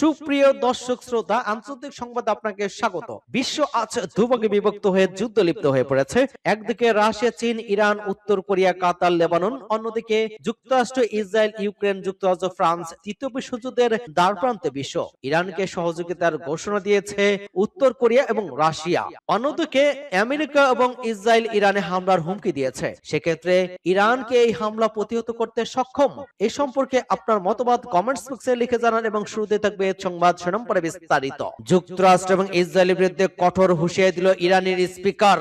সুপ্রিয় দর্শক শ্রোতা, আন্তর্জাতিক সংবাদ আপনাকে স্বাগত। বিশ্ব আজ দুভাগে বিভক্ত হয়ে যুদ্ধ লিপ্ত হয়ে পড়েছে। একদিকে রাশিয়া, চীন, ইরান, উত্তর কোরিয়া, কাতার, লেবানন, অন্যদিকে যুক্তরাষ্ট্র, ইসরায়েল, ইউক্রেন, যুক্তরাজ্য, ফ্রান্স, তৃতীয় বিশ্বযুদ্ধের দ্বারপ্রান্তে বিশ্ব। ইরানকে সহযোগিতার ঘোষণা দিয়েছে উত্তর কোরিয়া এবং রাশিয়া। অন্যদিকে আমেরিকা এবং ইসরায়েল ইরানে হামলার হুমকি দিয়েছে। সেক্ষেত্রে ইরানকে এই হামলা প্রতিহত করতে সক্ষম? এ সম্পর্কে আপনার মতবাদ কমেন্টস বক্সে লিখে জানান এবং শুরুতে থাকবে সংবাদ শিরোনাম পরে বিস্তারিত। যুক্তরাষ্ট্র এবং ইসরায়েলের বিরুদ্ধে কঠোর হুঁশিয়ারি দিল ইরানের স্পিকার।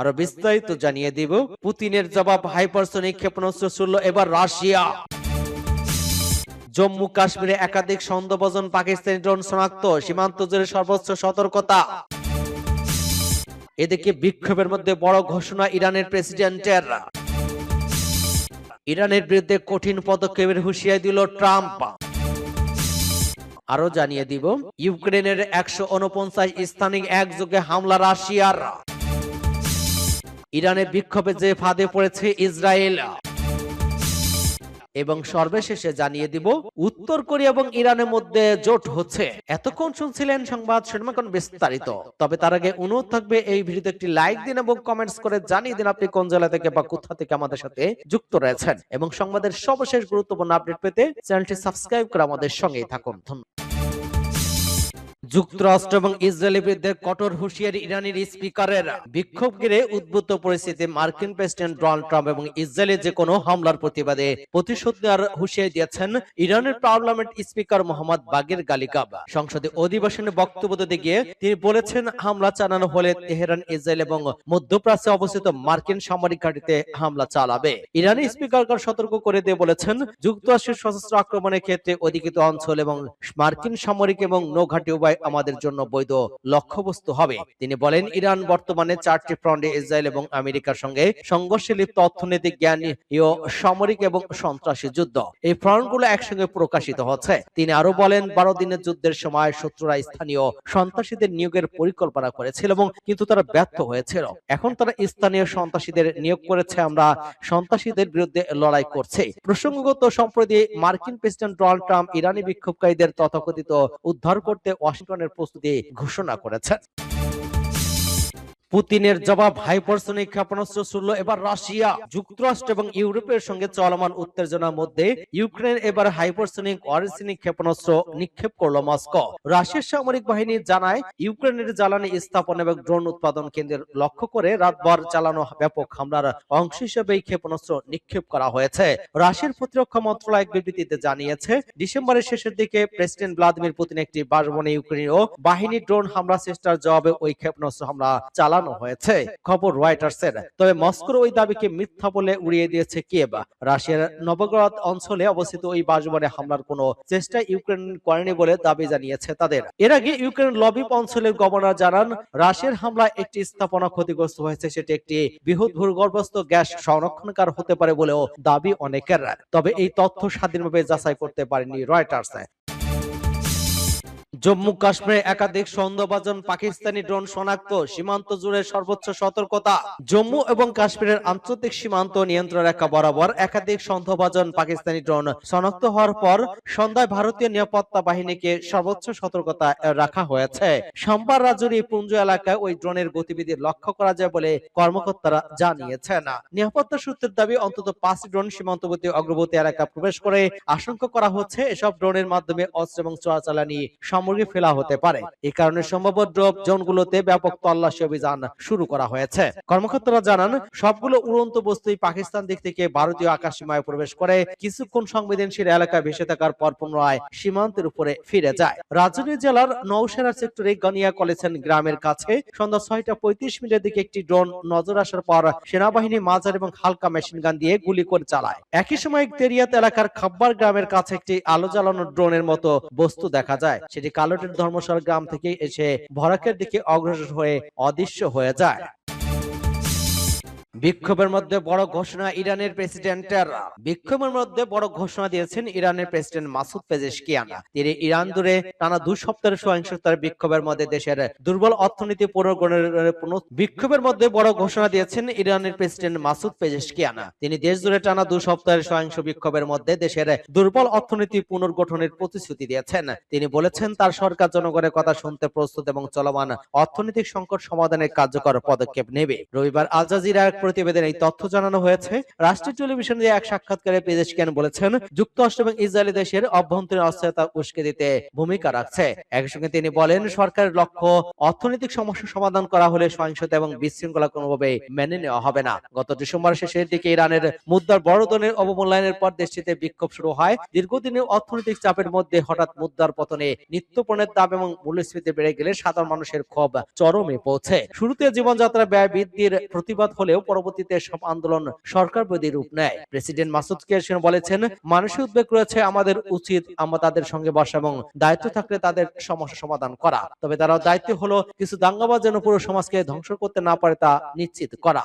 আরও বিস্তারিত জানিয়ে দিব, পুতিনের জবাব হাইপারসোনিক ক্ষেপণাস্ত্র এবার রাশিয়া। জম্মু কাশ্মীরে একাধিক সন্দেহভাজন পাকিস্তানি ড্রোন শনাক্ত, সীমান্ত জুড়ে সর্বোচ্চ সতর্কতা। এদিকে বিক্ষোভের মধ্যে বড় ঘোষণা ইরানের প্রেসিডেন্টের। ইরানের বিরুদ্ধে কঠিন পদক্ষেপের হুঁশিয়ারি দিল ট্রাম্প। আরও জানিয়ে দিব, ইউক্রেনের একশো উনপঞ্চাশ স্থানিক একযোগে হামলা রাশিয়ার। ইরানের বিক্ষোভে যে ফাঁদে পড়েছে ইসরায়েল। এবং সর্বশেষে জানিয়ে দিব, উত্তর কোরিয়া এবং ইরানের মধ্যে জোট হচ্ছে। এতক্ষণ শুনছিলেন সংবাদ শিরোনাম বিস্তারিত। তবে তার আগে অনুরোধ থাকবে, এই ভিডিওতে একটি লাইক দিন এবং কমেন্টস করে জানিয়ে দিন আপনি কোন জেলা থেকে বা কোথা থেকে আমাদের সাথে যুক্ত রয়েছেন। এবং সংবাদের সর্বশেষ গুরুত্বপূর্ণ আপডেট পেতে চ্যানেলটি সাবস্ক্রাইব করে আমাদের সঙ্গেই থাকুন। ধন্যবাদ। যুক্তরাষ্ট্র এবং ইসরায়েলের বিরুদ্ধে কঠোর হুঁশিয়ারি ইরানের স্পিকারের বিক্ষোভ ঘিরে উদ্ভূত পরিস্থিতি মার্কিন প্রেসিডেন্ট ডোনাল্ড ট্রাম্প এবং ইসরায়েলের যে কোনো হামলার প্রতিবাদে প্রতিশোধ নেওয়ার হুঁশিয়ারি দিয়েছেন ইরানের পার্লামেন্ট স্পিকার মোহাম্মদ বাগের গালিকাব সংসদে অধিবেশনে বক্তব্য দিতে গিয়ে তিনি বলেছেন, হামলা চালানো হলে তেহরান, ইসরায়েল এবং মধ্যপ্রাচ্যে অবস্থিত মার্কিন সামরিক ঘাঁটিতে হামলা চালাবে। ইরানি স্পিকার সতর্ক করে দিয়ে বলেছেন, যুক্তরাষ্ট্রের সশস্ত্র আক্রমণের ক্ষেত্রে অধিকৃত অঞ্চল এবং মার্কিন সামরিক এবং নৌঘাটি উভয় আমাদের জন্য বৈধ লক্ষ্যবস্তু হবে। তিনি বলেন, ইরান বর্তমানে চারটি ফ্রন্টে ইসরায়েল এবং আমেরিকার সঙ্গে সংঘর্ষে লিপ্ত অর্থনৈতিক জ্ঞান সামরিক এবং সন্ত্রাসী যুদ্ধ। এই ফ্রন্টগুলো একসঙ্গে প্রকাশিত হচ্ছে। তিনি আরও বলেন, বারো দিনের যুদ্ধের সময় শত্রুরা স্থানীয় সন্ত্রাসীদের নিয়োগের পরিকল্পনা করেছিল এবং কিন্তু তারা ব্যর্থ হয়েছিল। এখন তারা স্থানীয় সন্ত্রাসীদের নিয়োগ করেছে, আমরা সন্ত্রাসীদের বিরুদ্ধে লড়াই করছি। প্রসঙ্গগত সম্প্রতি মার্কিন প্রেসিডেন্ট ডোনাল্ড ট্রাম্প ইরানি বিক্ষোভকারীদের তথাকথিত উদ্ধার করতে ওয়াশিংটনের প্রস্তুতি ঘোষণা করেছেন। পুতিনের জবাব হাইপারসোনিক ক্ষেপণাস্ত্র ছুড়ল। এবার রাশিয়া, যুক্তরাষ্ট্র এবং ইউরোপের সঙ্গে চলমান উত্তেজনার মধ্যে ইউক্রেন এবার হাইপারসোনিক অরিসিনিক ক্ষেপণাস্ত্র নিক্ষেপ করল মস্কো। রাশিয়ার সামরিক বাহিনী জানায়, ইউক্রেনের জ্বালানি স্থাপন এবং ড্রোন উৎপাদন কেন্দ্রের লক্ষ্য করে রাতভর চালানো ব্যাপক হামলার অংশ হিসেবে এই ক্ষেপণাস্ত্র নিক্ষেপ করা হয়েছে। রাশিয়ার প্রতিরক্ষা মন্ত্রণালয় এক বিবৃতিতে জানিয়েছে, ডিসেম্বরের শেষের দিকে প্রেসিডেন্ট ভ্লাদিমির পুতিন একটি বাসভবনে ইউক্রেনীয় বাহিনী ড্রোন হামলা চেষ্টার জবাবে ওই ক্ষেপণাস্ত্র হামলা চালানো হয়েছে। খবর রয়টার্সের। তবে মস্কোর ওই দাবিকে মিথ্যা বলে উড়িয়ে দিয়েছে কিয়েভ। রাশিয়ার নবগ্রাদ অঞ্চলে অবস্থিত ওই বাসভবনে হামলার কোনো চেষ্টা ইউক্রেন করেনি বলে দাবি জানিয়েছে তাদের। এর আগে ইউক্রেন লবিপ অঞ্চলের গভর্নর জানান, রাশিয়ার হামলায় একটি স্থাপনা ক্ষতিগ্রস্ত হয়েছে, সেটি একটি বৃহৎ ভূগর্ভস্থ গ্যাস সংরক্ষণকার হতে পারে বলেও দাবি অনেকের। তবে এই তথ্য স্বাধীনভাবে যাচাই করতে পারেনি রয়টার্স। জম্মু কাশ্মীরে একাধিক সন্দেহভাজন পাকিস্তানি ড্রোন শনাক্ত, সীমান্ত জুড়ে সর্বোচ্চ সতর্কতা। জম্মু এবং কাশ্মীরের আন্তর্জাতিক সীমান্ত নিয়ন্ত্রণ রেখা বরাবর একাধিক সন্দেহভাজন পাকিস্তানি ড্রোন শনাক্ত হওয়ার পর সন্ধ্যায় ভারতীয় নিরাপত্তা বাহিনীকে সর্বোচ্চ সতর্কতা রাখা হয়েছে। সোমবার রাজুরি পুঞ্জ এলাকায় ওই ড্রোনের গতিবিধি লক্ষ্য করা যায় বলে কর্মকর্তারা জানিয়েছেন। নিরাপত্তা সূত্রের দাবি, অন্তত পাঁচ ড্রোন সীমান্তবর্তী অগ্রবর্তী এলাকা প্রবেশ করে আশঙ্কা করা হচ্ছে এসব ড্রোনের মাধ্যমে অস্ত্র এবং চোরাচালানি সামগ্রী ফেলা হতে পারে। এই কারণে সম্ভাব্য ড্রপ জোনগুলোতে ব্যাপক তল্লাশি অভিযান শুরু করা হয়েছে। কর্মকর্তারা জানান, সবগুলো উড়ন্ত বস্তুই পাকিস্তান দিক থেকে ভারতীয় আকাশ সীমায় প্রবেশ করে। কিছুক্ষণ সংবেদনশীল এলাকায় ভেসে থাকার পর পুনরায় সীমান্তের উপরে ফিরে যায়। রাজধানী জেলার নৌসেরা সেক্টরে গনিয়া কলেছেন গ্রামের কাছে। সন্ধ্যা ছয়টা পঁয়ত্রিশ মিনিটের দিকে একটি ড্রোন নজর আসার পর সেনাবাহিনী মাজার এবং হালকা মেশিন গান দিয়ে গুলি করে চালায়। একই সময় তেরিয়াত এলাকার খাব্বার গ্রামের কাছে একটি আলো জ্বালানো ড্রোনের মতো বস্তু দেখা যায়। সেটি কালোটের ধর্মশাল গ্রাম থেকে এসে ভরাকের দিকে অগ্রসর হয়ে অদৃশ্য হয়ে যায়। বিক্ষোভের মধ্যে বড় ঘোষণা ইরানের প্রেসিডেন্টের বিক্ষোভের মধ্যে বড় ঘোষণা দিয়েছেন ইরানের প্রেসিডেন্ট মাসুদ পেজেশকিয়ান তিনি ইরান জুড়ে টানা দু সপ্তাহের সহিংসতার বিক্ষোভের মধ্যে দেশের দুর্বল অর্থনীতি পুনর্গণের বিক্ষোভের মধ্যে বড় ঘোষণা দিয়েছেন ইরানের প্রেসিডেন্ট মাসুদ পেজেশকিয়ান তিনি দেশ জুড়ে টানা দু সপ্তাহের সহিংস বিক্ষোভের মধ্যে দেশের দুর্বল অর্থনীতি পুনর্গঠনের প্রতিশ্রুতি দিয়েছেন। তিনি বলেছেন, তার সরকার জনগণের কথা শুনতে প্রস্তুত এবং চলমান অর্থনৈতিক সংকট সমাধানে কার্যকর পদক্ষেপ নেবে। রবিবার আল জাজিরা এক প্রতিবেদনে এই তথ্য জানানো হয়েছে, রাষ্ট্রীয় টেলিভিশনে এক সাক্ষাৎকারে পেজেশকিয়ান বলেছেন, যুক্তরাষ্ট্র এবং ইসরায়েলি দেশের অভ্যন্তরীণ অস্থিরতা উস্কে দিতে ভূমিকা রাখছে। একই সঙ্গে তিনি বলেন, সরকারের লক্ষ্য, অর্থনৈতিক সমস্যা সমাধান করা হলে সহিংসতা এবং বিশৃঙ্খলা কোনোভাবে মেনে নেওয়া হবে না। গত ডিসেম্বর শেষের দিকে ইরানের মুদ্রার বড় ধরনের অবমূল্যায়নের পর দেশটিতে বিক্ষোভ শুরু হয়। দীর্ঘদিনের অর্থনৈতিক চাপের মধ্যে হঠাৎ মুদ্রার পতনে নিত্যপণের দাম এবং মূল্যস্ফীতি বেড়ে গেলে সাধারণ মানুষের ক্ষোভ চরমে পৌঁছে। শুরুতে জীবনযাত্রা ব্যয় বৃদ্ধির প্রতিবাদ হলেও পরবর্তীতে সব আন্দোলন সরকার বিরোধী রূপ নেয়। প্রেসিডেন্ট মাসুদ কেশন বলেছেন, মানুষের উদ্বেগ রয়েছে, আমাদের উচিত আমরা তাদের সঙ্গে বসা এবং দায়িত্ব থাকলে তাদের সমস্যা সমাধান করা। তবে তারা দায়িত্ব হলো কিছু দাঙ্গাবাজ যেন পুরো সমাজকে ধ্বংস করতে না পারে তা নিশ্চিত করা।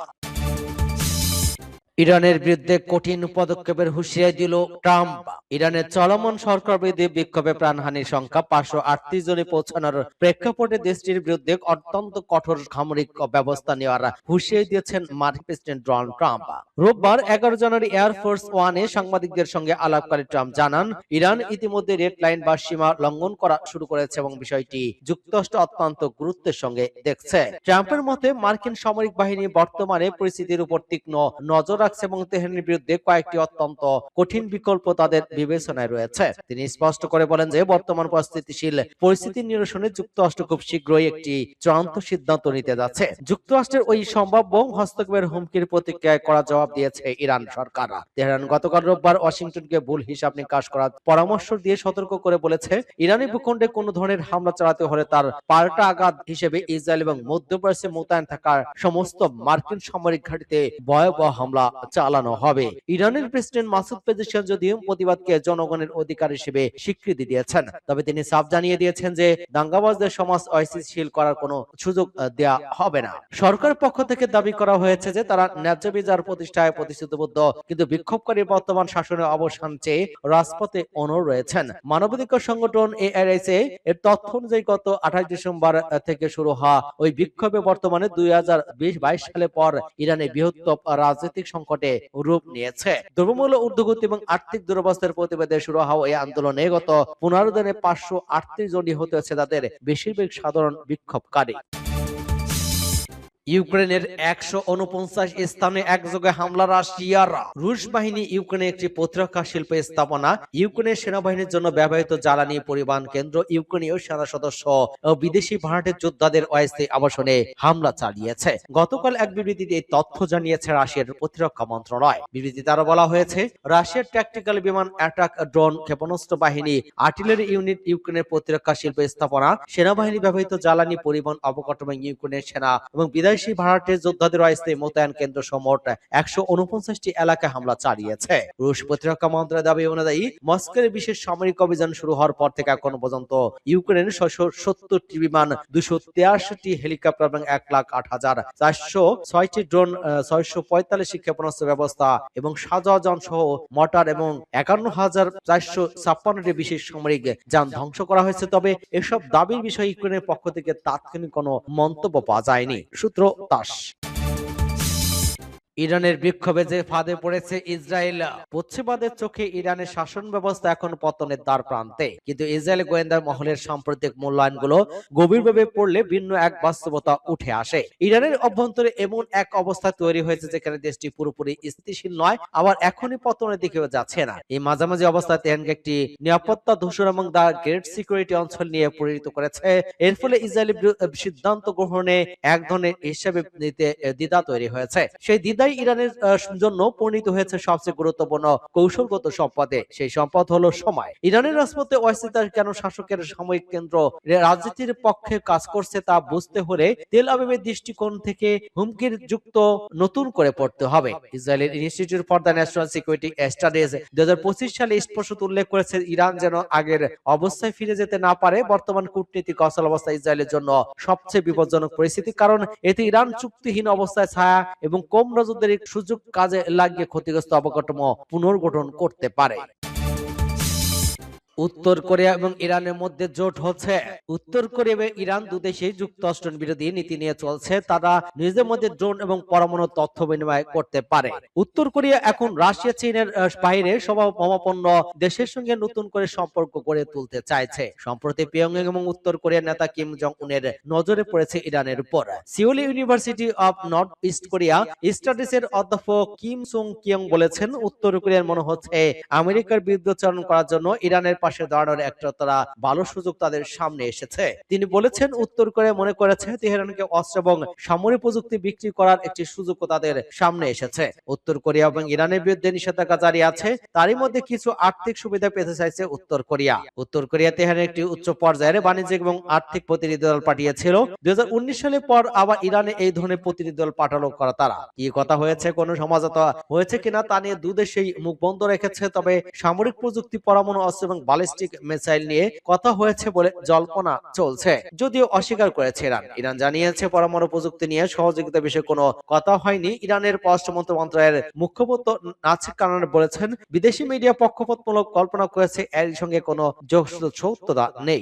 ইরানের বিরুদ্ধে কঠিন পদক্ষেপের হুঁশিয়ারি দিল ট্রাম্প। ইরানের চলমান সরকার বিরোধী বিক্ষোভে প্রাণহানির সংখ্যা পাঁচশো আটত্রিশ জনে পৌঁছানোর প্রেক্ষাপটে দেশটির বিরুদ্ধে অত্যন্ত কঠোর সামরিক ব্যবস্থা নেওয়ার হুঁশিয়ারি দিয়েছেন মার্কিন প্রেসিডেন্ট ডোনাল্ড ট্রাম্প। রোববার এগারো জানুয়ারি এয়ারফোর্স ওয়ানে সাংবাদিকদের সঙ্গে আলাপকারী ট্রাম্প জানান, ইরান ইতিমধ্যে রেড লাইন বা সীমা লঙ্ঘন করা শুরু করেছে এবং বিষয়টি যুক্তরাষ্ট্র অত্যন্ত গুরুত্বের সঙ্গে দেখছে। ট্রাম্পের মতে, মার্কিন সামরিক বাহিনী বর্তমানে পরিস্থিতির উপর তীক্ষ্ণ নজর রাখছে এবং তেহরানের বিরুদ্ধে কয়েকটি অত্যন্ত কঠিন বিকল্প তাদের বিবেচনায় রয়েছে। তিনি স্পষ্ট করে বলেন যে, বর্তমান পরিস্থিতিশীল পরিস্থিতি নিরসনে যুক্তরাষ্ট্র খুব শীঘ্রই একটি চূড়ান্ত সিদ্ধান্ত নিতে যাচ্ছে। যুক্তরাষ্ট্রের ওই সম্ভাব্য হস্তক্ষেপের হুমকির প্রতিক্রিয়ায় করা জবাব দিয়েছে ইরান সরকার। তেহরান গতকাল রোববার ওয়াশিংটনকে ভুল হিসাব নিকাশ করার পরামর্শ দিয়ে সতর্ক করে বলেছে, ইরানি ভূখণ্ডে কোনো ধরনের হামলা চালাতে হলে তার পাল্টা আঘাত হিসেবে ইসরায়েল এবং মধ্যপ্রাচ্যে মোতায়েন থাকার সমস্ত মার্কিন সামরিক ঘাঁটিতে ভয়াবহ হামলা চালানো হবে। ইরানের প্রেসিডেন্ট মাসুদ পেজেশিয়ান যদিও প্রতিবাদকে জনগণের অধিকার হিসেবে স্বীকৃতি দিয়েছেন। তবে তিনি সাফ জানিয়ে দিয়েছেন যে দাঙ্গাবাজদের সমাজ অস্থিতিশীল করার কোনো সুযোগ দেয়া হবে না। সরকার পক্ষ থেকে দাবি করা হয়েছে যে তারা ন্যায্য বিচার প্রতিষ্ঠায় প্রতিশ্রুতিবদ্ধ কিন্তু বিক্ষোভকারী বর্তমান শাসনের অবসান চেয়ে রাজপথে অনড় রয়েছেন। মানবাধিকার সংগঠন এআরএসএ এর তথ্য অনুযায়ী গত আঠাশ ডিসেম্বর থেকে শুরু হওয়া ওই বিক্ষোভে বর্তমানে দুই হাজার বিশ বাইশ সালে পর ইরানে বৃহত্তম রাজনৈতিক সংকটে রূপ নিয়েছে। দ্রব্যমূল্য ঊর্ধ্বগতি এবং আর্থিক দুরবস্থার প্রতিবাদে শুরু হওয়া এই আন্দোলনে গত পনেরো দিনে পাঁচশো আটত্রিশ জন নিহত হয়েছে তাদের বেশিরভাগ সাধারণ বিক্ষোভকারী। ইউক্রেনের একশো উনপঞ্চাশ স্থানে একযোগে হামলা রাশিয়ার। রুশ বাহিনী ইউক্রেনে একটি প্রতিরক্ষা শিল্প স্থাপনা, ইউক্রেনের সেনাবাহিনীর জন্য ব্যবহৃত জ্বালানি পরিবহন কেন্দ্র, ইউক্রেনীয় সেনা সদস্য ও বিদেশি ভাড়াটের যোদ্ধাদের অস্থায়ী আবাসনে হামলা চালিয়েছে। গতকাল এক বিবৃতিতে এই তথ্য জানিয়েছে রাশিয়ার প্রতিরক্ষা মন্ত্রণালয়। বিবৃতিতে আরও বলা হয়েছে, রাশিয়ার ট্যাকটিক্যাল বিমান অ্যাটাক ড্রোন ক্ষেপণাস্ত্র বাহিনী আর্টিলারি ইউনিট ইউক্রেনের প্রতিরক্ষা শিল্প স্থাপনা, সেনাবাহিনী ব্যবহৃত জ্বালানি পরিবহন অবকাঠামো ইউক্রেনের সেনা এবং বিদায়ী ভাড়াটের যোদ্ধাদের অস্থায়ী মোতায়েন কেন্দ্র সমট একশো উনপঞ্চাশটি এলাকায় হামলা চালিয়েছে। রুশ প্রতিরক্ষা মন্ত্রণালয়ের দাবি অনুযায়ী, মস্কোর বিশেষ সামরিক অভিযান শুরু হওয়ার পর থেকে এখন পর্যন্ত ইউক্রেনের ছয়শো সত্তরটি বিমান, দুশো তেয়াশিটি হেলিকপ্টার এবং এক লাখ আট হাজার চারশো ছয়টি ড্রোন ছয়শো পঁয়তাল্লিশটি ক্ষেপণাস্ত্র ব্যবস্থা এবং সাজাওয়ান সহ মটার এবং একান্ন হাজার চারশো ছাপ্পান্নটি বিশেষ সামরিক যান ধ্বংস করা হয়েছে। তবে এসব দাবির বিষয়ে ইউক্রেনের পক্ষ থেকে তাৎক্ষণিক কোনো মন্তব্য পাওয়া যায়নি। সূত্র 大师 ইরানের বিক্ষোভে যে ফাঁদে পড়েছে ইসরায়েল পশ্চিমাদের চোখে ইরানের শাসন ব্যবস্থা এখন পতনের দ্বার প্রান্তে। কিন্তু ইসরায়েল গোয়েন্দা মহলের সাম্প্রতিক মূল্যায়নগুলো গভীরভাবে পড়লে ভিন্ন এক বাস্তবতা উঠে আসে। ইরানের অভ্যন্তরে এমন এক অবস্থা তৈরি হয়েছে যেখানে দেশটি পুরোপুরি স্থিতিশীল নয়, আবার এখনই পতনের দিকেও যাচ্ছে না। এই মাঝামাঝি অবস্থা তেহরানকে একটি নিরাপত্তা ধূসর এবং দা গ্রেট সিকিউরিটি অঞ্চল নিয়ে পরিণত করেছে। এর ফলে ইসরায়েলি সিদ্ধান্ত গ্রহণে এক ধরনের হিসাবে নিতে দ্বিধা তৈরি হয়েছে। সেই দ্বিধাই ইরানের জন্য পরিণত হয়েছে সবচেয়ে গুরুত্বপূর্ণ কৌশলগত সম্পদে। সেই সম্পদ হলো সময়। ইরানের রাজপথে অস্থিরতা কেন শাসকের সাময়িক কেন্দ্র? রাজনীতির পক্ষে কাজ করছে তা বুঝতে হলে তেল আবিবের দৃষ্টিকোণ থেকে হুমকির যুক্ত নতুন করে পড়তে হবে। ইসরায়েলের institute for the national security studies দুই হাজার পঁচিশ সালে স্পষ্ট উল্লেখ করেছে ইরান যেন আগের অবস্থায় ফিরে যেতে না পারে। বর্তমান কূটনীতিক অচল অবস্থা ইসরায়েলের জন্য সবচেয়ে বিপজ্জনক পরিস্থিতি। কারণ এতে ইরান চুক্তিহীন অবস্থায় ছায়া এবং কম রাজত্ব সুযোগ কাজে লাগিয়ে ক্ষতিগ্রস্ত অবকাঠামো পুনর্গঠন করতে পারে। উত্তর কোরিয়া এবং ইরানের মধ্যে জোট হচ্ছে। উত্তর কোরিয়া এবং ইরান দুদেশেই যুক্তরাষ্ট্র বিরোধী নীতি নিয়ে চলছে। তারা নিজেদের মধ্যে ড্রোন এবং পরমাণু তথ্য বিনিময় করতে পারে। উত্তর কোরিয়া এখন রাশিয়া, চীনের বাইরে সমাপন্ন দেশের সঙ্গে নতুন করে সম্পর্ক গড়ে তুলতে চাইছে। সম্প্রতি পিয়ংইয়ং এবং উত্তর কোরিয়ার নেতা কিম জং উনের নজরে পড়েছে ইরানের উপর। Seoul university of north east Korea স্টাডিজের অধ্যাপক কিম সুং কিয়ং বলেছেন, উত্তর কোরিয়ার মনে হচ্ছে আমেরিকার বিরুদ্ধাচরণ করার জন্য ইরানের পাশে দাঁড়ানোর একটা তারা ভালো সুযোগ তাদের সামনে এসেছে। তিনি বলেছেন, উত্তর কোরিয়া মনে করেছে তেহরানকে অস্ত্র এবং সামরিক প্রযুক্তি বিক্রি করার একটি সুযোগও তাদের সামনে এসেছে। উত্তর কোরিয়া এবং ইরানের বিরুদ্ধে নিষেধাজ্ঞা জারি আছে, তারই মধ্যে কিছু আর্থিক সুবিধা পেতে চাইছে উত্তর কোরিয়া। উত্তর কোরিয়া তেহরানের একটি উচ্চ পর্যায়ের বাণিজ্যিক এবং আর্থিক প্রতিনিধি দল পাঠিয়েছিল। দুই সালের পর আবার ইরানে এই ধরনের প্রতিনিধি দল পাঠানো করা তারা। কি কথা হয়েছে, কোন সমাজতা হয়েছে কিনা তা নিয়ে দুদেশেই মুখ বন্ধ রেখেছে, তবে সামরিক প্রযুক্তি, পরমাণু, অস্ত্র এবং ব্যালিস্টিক মিসাইল নিয়ে কথা হয়েছে বলে জল্পনা চলছে, যদিও অস্বীকার করেছে ইরান। ইরান জানিয়েছে পরমাণু প্রযুক্তি নিয়ে সহযোগিতা বিষয়ে কোনো কথা হয়নি। ইরানের পররাষ্ট্র মন্ত্রণালয়ের মুখপাত্র নাসির কানান বলেছেন, বিদেশি মিডিয়া পক্ষপাতমূলক কল্পনা করেছে, এর সঙ্গে কোনো যোগসূত্রতা নেই।